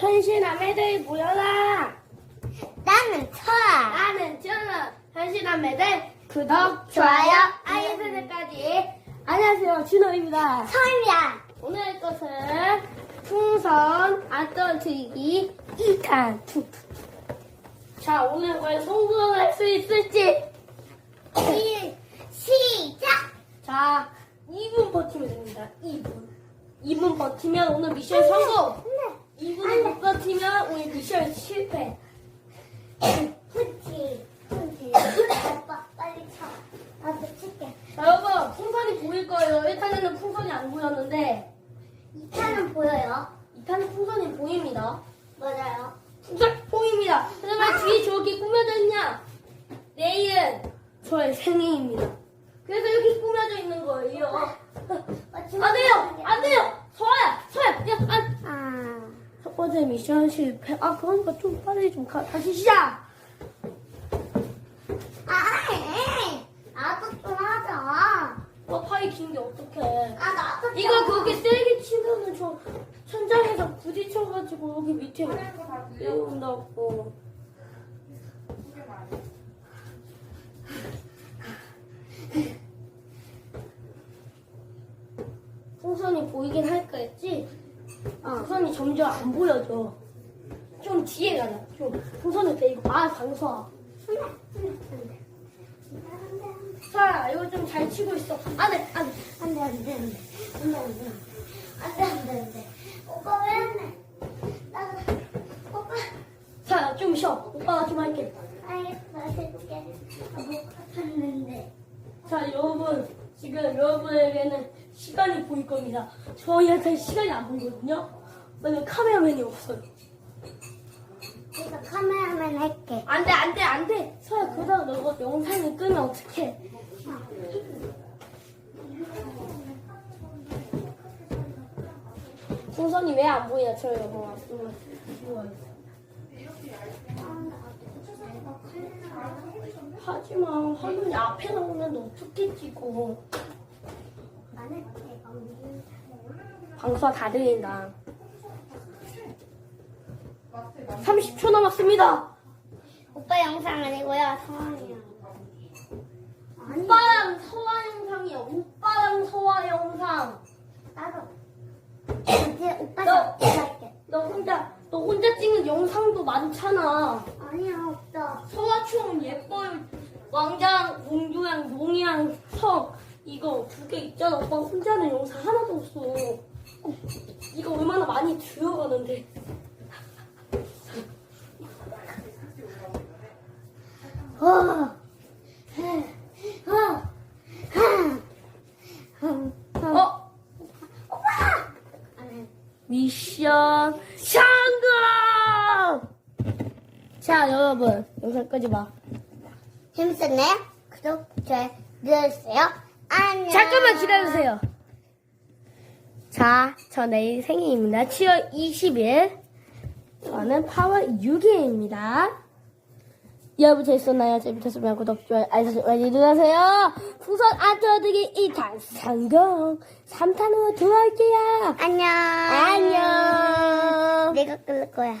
현신 아매들 모여라. 나는 철아. 나는 저는 현신 아매들 구독, 좋아요, 알림 설정까지. 안녕하세요, 진호입니다. 철이야. 오늘 것은 풍선 안 떨어뜨리기 2탄. 자, 오늘 과연 성공할 수 있을지. 시, 시작. 자, 2분 버티면 됩니다. 2분. 2분 버티면 오늘 미션 성공. 네. 2분을 못 버티면 오늘 미션 실패. 후지. 후지. 아빠 빨리 쳐. 나도 칠게. 자, 여러분, 풍선이 보일 거예요. 1탄에는 풍선이 안 보였는데, 이 탄은 보여요? 2탄은 풍선이 보입니다. 맞아요. 풍선 보입니다. 하지만 뒤에 저렇게 꾸며져 있냐? 내일은 저의 생일입니다. 그래서 이렇게 꾸며져 있는 거예요. 안 돼요! 안 돼요! 서야! 서야! 야, 안! 아. 첫 번째 미션 실패. 아, 그러니까 좀 빨리 좀 가. 다시 시작! 아, 에이. 나도 좀 하자. 어, 팔이 긴 게 어떡해. 아, 나도 좀. 이거 그렇게 세게 치면은 저 천장에서 부딪혀가지고 여기 밑에 내려온다고. 풍선이 보이긴 할까 했지? 아, 풍선이 점점 안 보여져. 좀 뒤에 가자. 좀 풍선을 대고 아 강서. 자, 이거 좀 잘 치고 있어. 안돼, 안돼. 안 돼, 안 돼, 안 돼. 안 돼, 안 돼. 안 돼, 안 돼, 안 돼. 오빠 왜안 해? 나도, 오빠. 자, 좀 쉬어. 오빠가 좀 할게. 알겠어, 해줄게. 아, 못 같았는데. 자, 여러분. 지금 여러분에게는 시간이 보일 겁니다. 저희한테 시간이 안 보이거든요. 왜냐면 카메라맨이 없어요. 그래서 카메라맨 할게. 안 돼, 안 돼, 안 돼. 서야, 그러다가 너가 영상을 끄면 어떡해. 풍선이 왜 안 보여? 저 여보. 하지만 화면이 앞에 나오면 어떻게 찍어? 방수가 다 들린다. 30초 남았습니다. 오빠 영상 아니고요, 성원이요. 아니, 오빠랑 서화 영상이야. 오빠랑 서화 영상. 나도. 이제 오빠 너- 저 할게. 너 혼자 너 혼자 찍는 영상도 많잖아. 아니야, 없어. 서화충 예뻐요. 왕장, 공주양, 농이양, 성 이거 두 개 있잖아. 오빠 혼자 하는 영상 하나도 없어. 어, 이거 얼마나 많이 들어가는데. 어. 어. 어. 어? 오빠! 미션 성공! 자 여러분 영상 끄지 마. 재밌었나요? 구독, 좋아요 눌러주세요. 안녕. 잠깐만 기다려주세요. 자, 저 내일 생일입니다. 7월 20일. 저는 8월 6일입니다. 여러분 재밌었나요? 재밌었으면 구독, 좋아요, 알림 설정 많이 눌러주세요. 풍선 안 떨어뜨기 2탄 성공. 3탄으로 돌아올게요. 안녕. 안녕. 내가 끌 거야.